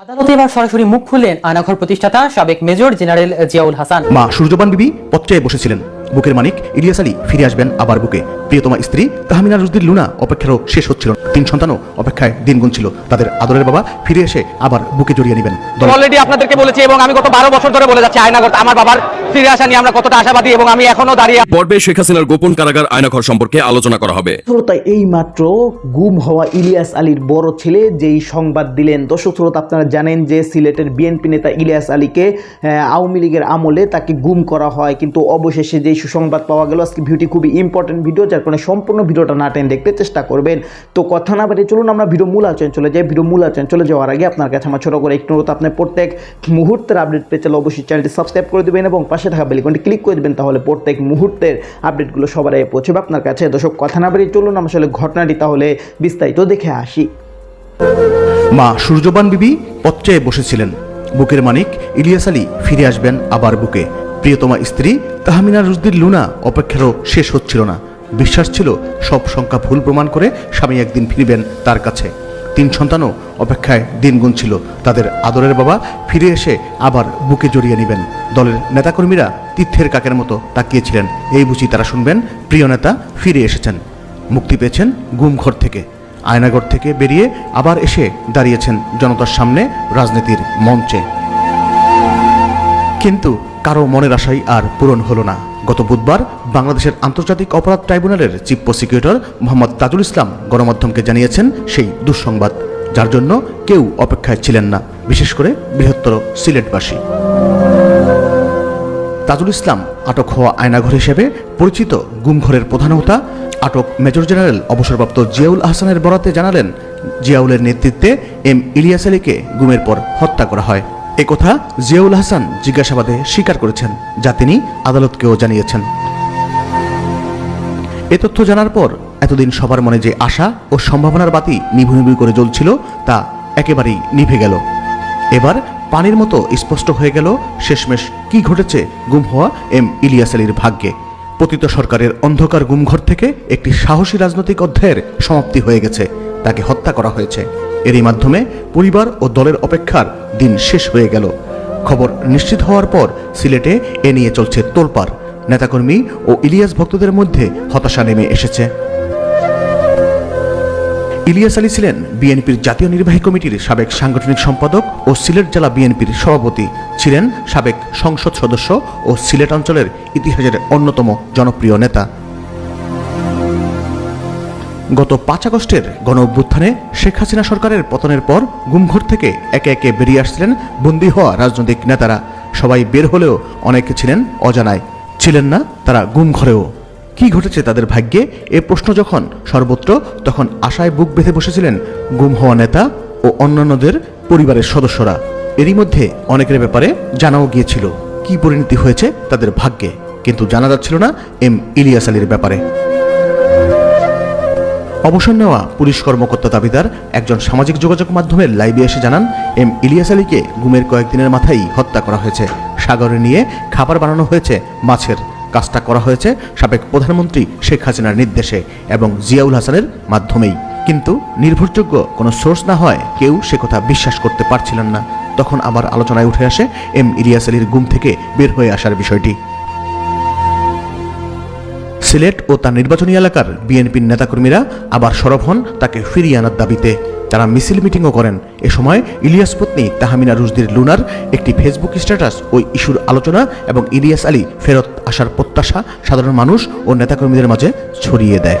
আদালতে এবার সরাসরি মুখ খুললেন আনাঘর প্রতিষ্ঠাতা সাবেক মেজর জেনারেল জিয়াউল হাসান। মা সূর্যবান বিবি পত্রে বসেছিলেন। বুকের মানিক ইলিয়াস আলী ফিরে আসবেন আবার বুকে। প্রিয়তমা স্ত্রী তাহমিনা রুজদির লুনা অপেক্ষারও শেষ হচ্ছিল তিন সন্তানও অপেক্ষায় দিন গুনছিল। তাদের আদরের বাবা ফিরে এসে আবার বুকে জড়িয়ে নেবেন। অলরেডি আপনাদেরকে বলেছি এবং আমি গত বারো বছর ধরে বলে যাচ্ছি আয়নাগর আমার বাবার ফিরে আসা নিয়ে আমরা কতটা আশাবাদী এবং আমি এখনও দাঁড়িয়ে পর্বে শেখ হাসিনার গোপন কারাগার আয়নাঘর সম্পর্কে আলোচনা করা হবে। শ্রোতা এই মাত্র গুম হওয়া ইলিয়াস আলীর বড় ছেলে যেই সংবাদ দিলেন দর্শক শ্রোতা আপনারা জানেন যে সিলেটের বিএনপি নেতা ইলিয়াস আলীকে আহ, আওয়ামী লীগের আমলে তাকে গুম করা হয়। কিন্তু অবশেষে যেই সুসংবাদ পাওয়া গেল। আজকে ভিডিওটি খুবই ইম্পর্টেন্ট ভিডিও যার কারণে সম্পূর্ণ ভিডিওটা না টেন দেখতে চেষ্টা করবেন। তো কথা না বাড়ি চলুন আমরা ভিডিও মূল আলোচনা চলে যাই। ভিডিও মূল আলোচনা চলে যাওয়ার আগে আপনার কাছে আমার ছোটো করে একটু অনুরোধ আপনার প্রত্যেক মুহূর্তের আপডেট পেয়ে চলে অবশ্যই চ্যানেলটি সাবস্ক্রাইব করে দেবেন এবং পাশে থাকা বেলিকনটি ক্লিক করে দেবেন, তাহলে প্রত্যেক মুহূর্তের আপডেটগুলো সবার আগে পৌঁছবে আপনার কাছে। দর্শক, কথা না বাড়িয়ে চলুন আমরা আসলে ঘটনাটি তাহলে বিস্তারিত দেখে আসি। মা সূর্যবান বিবি পত্রায় বসেছিলেন। বুকের মানিক ইলিয়াস আলী ফিরে আসবেন আবার বুকে। প্রিয়তমা স্ত্রী তাহমিনা রুজদির লুনা অপেক্ষারও শেষ হচ্ছিল না। বিশ্বাস ছিল সব সংখ্যা ভুল প্রমাণ করে স্বামী একদিন ফিরবেন তার কাছে। তিন সন্তানও অপেক্ষায় দিন গুনছিল। তাদের আদরের বাবা ফিরে এসে আবার বুকে জড়িয়ে নেবেন। দলের নেতাকর্মীরা তীর্থের কাকের মতো তাকিয়েছিলেন। এই বুঝি তারা শুনবেন, প্রিয় নেতা ফিরে এসেছেন। মুক্তি পেয়েছেন গুমঘর থেকে। আয়নাগর থেকে বেরিয়ে আবার এসে দাঁড়িয়েছেন জনতার সামনে রাজনীতির মঞ্চে। কিন্তু কারও মনের আশাই আর পূরণ হলো না। গত বুধবার বাংলাদেশের আন্তর্জাতিক অপরাধ ট্রাইব্যুনালের চিফ প্রসিকিউটর মোহাম্মদ তাজুল ইসলাম গণমাধ্যমকে জানিয়েছেন সেই দুঃসংবাদ, যার জন্য কেউ অপেক্ষায় ছিলেন না, বিশেষ করে বৃহত্তর সিলেটবাসী। তাজুল ইসলাম আটক হওয়া আয়নাঘর হিসেবে পরিচিত গুমঘরের প্রধান হোতা, আটক মেজর জেনারেল অবসরপ্রাপ্ত জিয়াউল আহসানের বরাতে জানালেন, জিয়াউলের নেতৃত্বে এম ইলিয়াস আলীকে গুমের পর হত্যা করা হয়। একথা জিয়াউল হাসান জিজ্ঞাসাবাদে স্বীকার করেছেন, যা তিনি আদালতকেও জানিয়েছেন। এ তথ্য জানার পর এতদিন সবার মনে যে আশা ও সম্ভাবনার বাতি নিভু নিভু করে জ্বলছিল, তা একেবারেই নিভে গেল। এবার পানির মতো স্পষ্ট হয়ে গেল শেষমেশ কি ঘটেছে গুম হওয়া এম ইলিয়াস আলীর ভাগ্যে। পতিত সরকারের অন্ধকার গুমঘর থেকে একটি সাহসী রাজনৈতিক অধ্যায়ের সমাপ্তি হয়ে গেছে, তাকে হত্যা করা হয়েছে। এরই মাধ্যমে পরিবার ও দলের অপেক্ষার দিন শেষ হয়ে গেল। খবর নিশ্চিত হওয়ার পর সিলেটে এ নিয়ে চলছে তোলপাড়। নেতাকর্মী ও ইলিয়াস ভক্তদের মধ্যে হতাশা নেমে এসেছে। ইলিয়াস আলী ছিলেন বিএনপির জাতীয় নির্বাহী কমিটির সাবেক সাংগঠনিক সম্পাদক ও সিলেট জেলা বিএনপির সভাপতি। ছিলেন সাবেক সংসদ সদস্য ও সিলেট অঞ্চলের ইতিহাসের অন্যতম জনপ্রিয় নেতা। গত পাঁচ আগস্টের গণ অভ্যুত্থানে শেখ হাসিনা সরকারের পতনের পর গুমঘর থেকে একে একে বেরিয়ে আসছিলেন বন্দী হওয়া রাজনৈতিক নেতারা। সবাই বের হলেও অনেকে ছিলেন অজানায়। ছিলেন না তারা গুমঘরেও কি ঘটেছে তাদের ভাগ্যে? এ প্রশ্ন যখন সর্বত্র, তখন আশায় বুক বেঁধে বসেছিলেন গুম হওয়া নেতা ও অন্যান্যদের পরিবারের সদস্যরা। এরই মধ্যে অনেকের ব্যাপারে জানাও গিয়েছিল। কি পরিণতি হয়েছে তাদের ভাগ্যে? কিন্তু জানা যাচ্ছিল না এম ইলিয়াস আলীর ব্যাপারে। অবসর নেওয়া পুলিশ কর্মকর্তা দাবিদার একজন সামাজিক যোগাযোগ মাধ্যমের লাইভে এসে জানান, এম ইলিয়াস আলীকে গুমের কয়েকদিনের মাথায় হত্যা করা হয়েছে। সাগরে নিয়ে খাবার বানানো হয়েছে, মাছের কাজটা করা হয়েছে সাবেক প্রধানমন্ত্রী শেখ হাসিনার নির্দেশে এবং জিয়াউল হাসানের মাধ্যমেই। কিন্তু নির্ভরযোগ্য কোনো সোর্স না হয় কেউ সে কথা বিশ্বাস করতে পারছিলেন না। তখন আবার আলোচনায় উঠে আসে এম ইলিয়াস আলীর গুম থেকে বের হয়ে আসার বিষয়টি। সিলেট ও তার নির্বাচনী এলাকার বিএনপির নেতাকর্মীরা আবার সরব হন তাকে ফিরিয়ে আনার দাবিতে। তারা মিছিল মিটিংও করেন। এ সময় ইলিয়াস পত্নী তাহমিনা রুজদির লুনার একটি ফেসবুক স্ট্যাটাস ওই ইস্যুর আলোচনা এবং ইলিয়াস আলী ফেরত আসার প্রত্যাশা সাধারণ মানুষ ও নেতাকর্মীদের মাঝে ছড়িয়ে দেয়।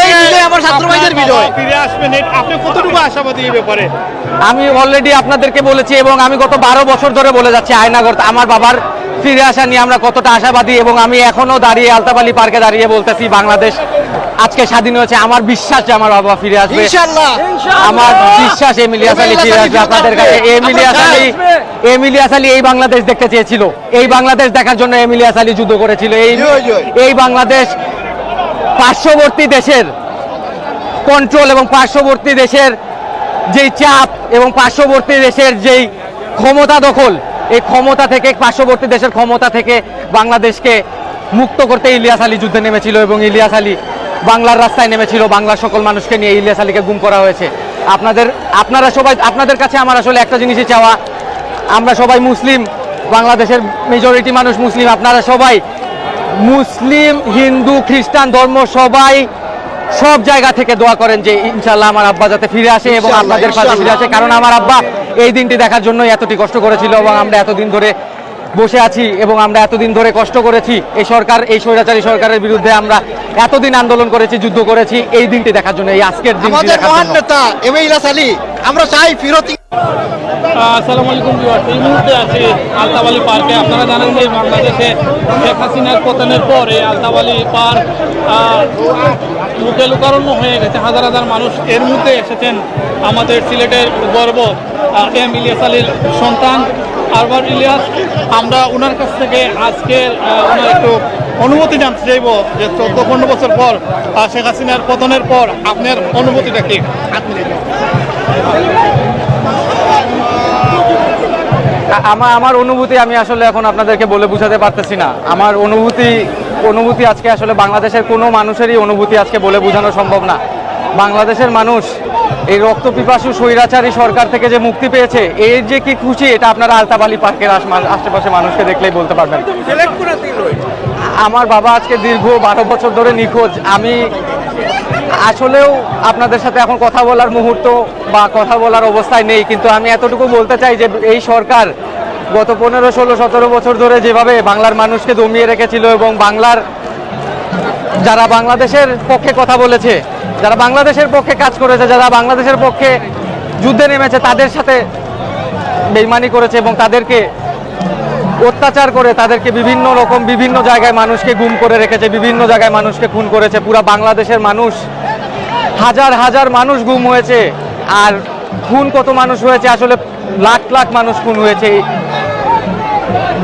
এই বিজয় আমার ছাত্র ভাইদের বিজয়। ফিরে আসবেন। আপনি কতটুকু আশাবাদী এই ব্যাপারে? আমি অলরেডি আপনাদেরকে বলেছি এবং আমি গত বারো বছর ধরে বলে যাচ্ছি আয়নাগর আমার বাবার ফিরে আসা নিয়ে আমরা কতটা আশাবাদী এবং আমি এখনও দাঁড়িয়ে আলতাবালি পার্কে দাঁড়িয়ে বলতেছি বাংলাদেশ আজকে স্বাধীন হয়েছে। আমার বিশ্বাস যে আমার বাবা ফিরে আসবে। আমার বিশ্বাস এমিলিয়াস আলী ফিরে আসবে আপনাদের কাছে। এমিলিয়াস আলী এমিলিয়াস আলী এই বাংলাদেশ দেখতে চেয়েছিল। এই বাংলাদেশ দেখার জন্য এমিলিয়াস আলী যুদ্ধ করেছিল। এই এই বাংলাদেশ পার্শ্ববর্তী দেশের কন্ট্রোল এবং পার্শ্ববর্তী দেশের যেই চাপ এবং পার্শ্ববর্তী দেশের যেই ক্ষমতা দখল, এই ক্ষমতা থেকে, পার্শ্ববর্তী দেশের ক্ষমতা থেকে বাংলাদেশকে মুক্ত করতে ইলিয়াস আলী যুদ্ধে নেমেছিল এবং ইলিয়াস আলী বাংলার রাস্তায় নেমেছিল, বাংলার সকল মানুষকে নিয়ে ইলিয়াস আলীকে গুম করা হয়েছে। আপনাদের, আপনারা সবাই, আপনাদের কাছে আমার আসলে একটা জিনিসই চাওয়া, আমরা সবাই মুসলিম, বাংলাদেশের মেজরিটি মানুষ মুসলিম, আপনারা সবাই মুসলিম হিন্দু খ্রিস্টান ধর্ম সবাই সব জায়গা থেকে দোয়া করেন যে ইনশাল্লাহ আমার আব্বা যাতে ফিরে আসে এবং আপনাদের পাশে ফিরে আসে। কারণ আমার আব্বা এই দিনটি দেখার জন্য এতটি কষ্ট করেছিল এবং আমরা এতদিন ধরে বসে আছি এবং আমরা এতদিন ধরে কষ্ট করেছি। এই সরকার এই স্বৈরাচারী সরকারের বিরুদ্ধে আমরা এতদিন আন্দোলন করেছি যুদ্ধ করেছি এই দিনটি দেখার জন্য এই আজকের দিনটি আমাদের মহান নেতা এম ইলাস আলী আমরা চাই ফিরত আসসালামু আলাইকুম ভিউয়ার্স এই মুহূর্তে আছি আলতাবালি পার্কে। আপনারা জানেন যে বাংলাদেশে শেখ হাসিনার পতনের পর এই আলতাবালি পার্ক লোকে লোকারণ্য হয়ে গেছে। হাজার হাজার মানুষ এর মধ্যে এসেছেন আমাদের সিলেটের গর্ব এম ইলিয়াস আলীর সন্তান আরবার ইলিয়াস। আমরা ওনার কাছ থেকে আজকের ওনার একটু অনুমতি জানতে চাইব যে চোদ্দ পনেরো বছর পর শেখ হাসিনার পতনের পর আপনার অনুভূতিটা কি? আমার আমার অনুভূতি আমি আসলে এখন আপনাদেরকে বলে বোঝাতে পারতেছি না। আমার অনুভূতি অনুভূতি আজকে আসলে বাংলাদেশের কোনো মানুষেরই অনুভূতি আজকে বলে বোঝানো সম্ভব না। বাংলাদেশের মানুষ এই রক্ত পিপাসু স্বৈরাচারী সরকার থেকে যে মুক্তি পেয়েছে এর যে কি খুশি এটা আপনারা আলতাবালি পার্কের আশেপাশে মানুষকে দেখলেই বলতে পারবেন। আমার বাবা আজকে দীর্ঘ বারো বছর ধরে নিখোঁজ। আমি আসলেও আপনাদের সাথে এখন কথা বলার মুহূর্ত বা কথা বলার অবস্থায় নেই, কিন্তু আমি এতটুকু বলতে চাই যে এই সরকার গত পনেরো, ষোলো, সতেরো বছর ধরে যেভাবে বাংলার মানুষকে দমিয়ে রেখেছিল এবং বাংলার যারা বাংলাদেশের পক্ষে কথা বলেছে, যারা বাংলাদেশের পক্ষে কাজ করেছে, যারা বাংলাদেশের পক্ষে যুদ্ধে নেমেছে, তাদের সাথে বেইমানি করেছে এবং তাদেরকে অত্যাচার করে তাদেরকে বিভিন্ন রকম, বিভিন্ন জায়গায় মানুষকে গুম করে রেখেছে, বিভিন্ন জায়গায় মানুষকে খুন করেছে। পুরো বাংলাদেশের মানুষ, হাজার হাজার মানুষ গুম হয়েছে। আর খুন কত মানুষ হয়েছে? আসলে লাখ লাখ মানুষ খুন হয়েছে।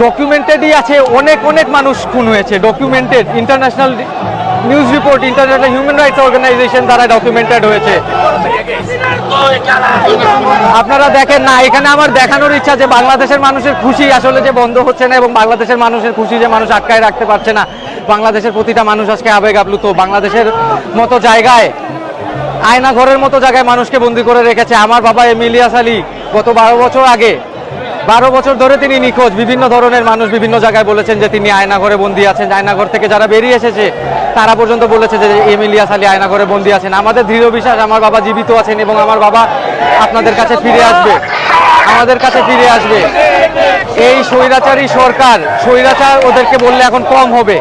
ডকুমেন্টেডই আছে, অনেক অনেক মানুষ খুন হয়েছে documented international news report international human rights organization দ্বারা ডকুমেন্টেড হয়েছে। আপনারা দেখেন না, এখানে আমার দেখানোর ইচ্ছা যে বাংলাদেশের মানুষের খুশি আসলে যে বন্ধ হচ্ছে না এবং বাংলাদেশের মানুষের খুশি যে মানুষ আটকায় রাখতে পারছে না। বাংলাদেশের প্রতিটা মানুষ আজকে আবেগ আপ্লুত। বাংলাদেশের মতো জায়গায় আয়না ঘরের মতো জায়গায় মানুষকে বন্দি করে রেখেছে। আমার বাবা এমিলিয়াস আলী, গত বারো বছর আগে বারো বছর ধরে তিনি নিখোঁজ। বিভিন্ন ধরনের মানুষ বিভিন্ন জায়গায় বলেছেন যে তিনি আয়নাঘরে বন্দি আছেন। আয়নাঘর থেকে যারা বেরিয়ে এসেছে, তারা পর্যন্ত বলেছে যে এমিলিয়াস আলী আয়নাঘরে বন্দি আছেন। আমাদের দৃঢ় বিশ্বাস, আমার বাবা জীবিত আছেন এবং আমার বাবা আপনাদের কাছে ফিরে আসবে। আমাদের কাছে ফিরে আসবে। এই স্বৈরাচারী সরকার, স্বৈরাচার ওদেরকে বললে এখন কম হবে।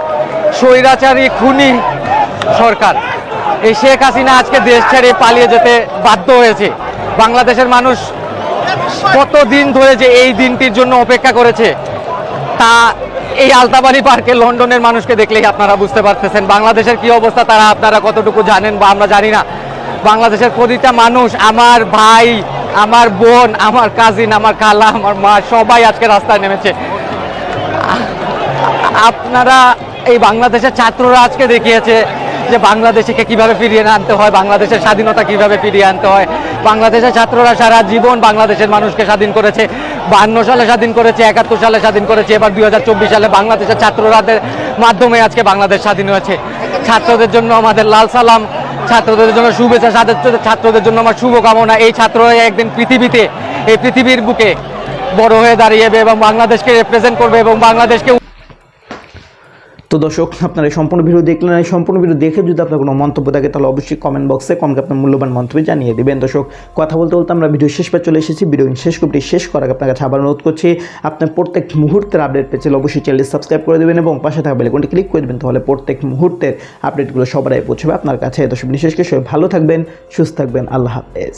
স্বৈরাচারী খুনি সরকার। এই শেখ হাসিনা আজকে দেশ ছেড়ে পালিয়ে যেতে বাধ্য হয়েছে। বাংলাদেশের মানুষ কতদিন ধরে যে এই দিনটির জন্য অপেক্ষা করেছে, তা এই আলতাবাড়ি পার্কে লন্ডনের মানুষকে দেখলেই আপনারা বুঝতে পারতেছেন। বাংলাদেশের কি অবস্থা তারা আপনারা কতটুকু জানেন বা আমরা জানি না। বাংলাদেশের প্রতিটা মানুষ, আমার ভাই, আমার বোন, আমার কাজিন আমার খালা, আমার মা, সবাই আজকে রাস্তায় নেমেছে। আপনারা এই বাংলাদেশের ছাত্ররা আজকে দেখিয়েছে যে বাংলাদেশকে কীভাবে ফিরিয়ে আনতে হয়, বাংলাদেশের স্বাধীনতা কীভাবে ফিরিয়ে আনতে হয়। বাংলাদেশের ছাত্ররা সারা জীবন বাংলাদেশের মানুষকে স্বাধীন করেছে। বান্ন সালে স্বাধীন করেছে, একাত্তর সালে স্বাধীন করেছে, এবার দু হাজার চব্বিশ সালে বাংলাদেশের ছাত্ররাদের মাধ্যমে আজকে বাংলাদেশ স্বাধীন হয়েছে। ছাত্রদের জন্য আমাদের লাল সালাম, ছাত্রদের জন্য শুভেচ্ছা ছাত্রদের ছাত্রদের জন্য আমার শুভকামনা। এই ছাত্ররা একদিন পৃথিবীতে, এই পৃথিবীর বুকে বড় হয়ে দাঁড়িয়েবে এবং বাংলাদেশকে রিপ্রেজেন্ট করবে এবং বাংলাদেশকে তো দর্শক, আপনারা এই সম্পূর্ণ ভিডিও দেখলেন, এই সম্পূর্ণ ভিডিও দেখে যদি আপনার কোনো মন্তব্য থাকে, তাহলে অবশ্যই কমেন্ট বক্সে কমকে আপনার মূল্যবান মন্তব্য জানিয়ে দেবেন। দর্শক, কথা বলতে বলতে আমরা ভিডিও শেষ পর চলে এসেছি। ভিডিও শেষ করতে শেষ করার আপনার কাছে আবার অনুরোধ করছি, আপনার প্রত্যেক মুহূর্তের আপডেট পেয়েছে অবশ্যই চ্যানেল সাবস্ক্রাইব করে দেবেন এবং পাশে থাকা বেলেকনটি ক্লিক করে দেবেন, তাহলে প্রত্যেক মুহূর্তের আপডেটগুলো সবাই পৌঁছবে আপনার কাছে। দর্শক, বিশেষ করে সবাই ভালো থাকবেন, সুস্থ থাকবেন। আল্লাহ হাফেজ।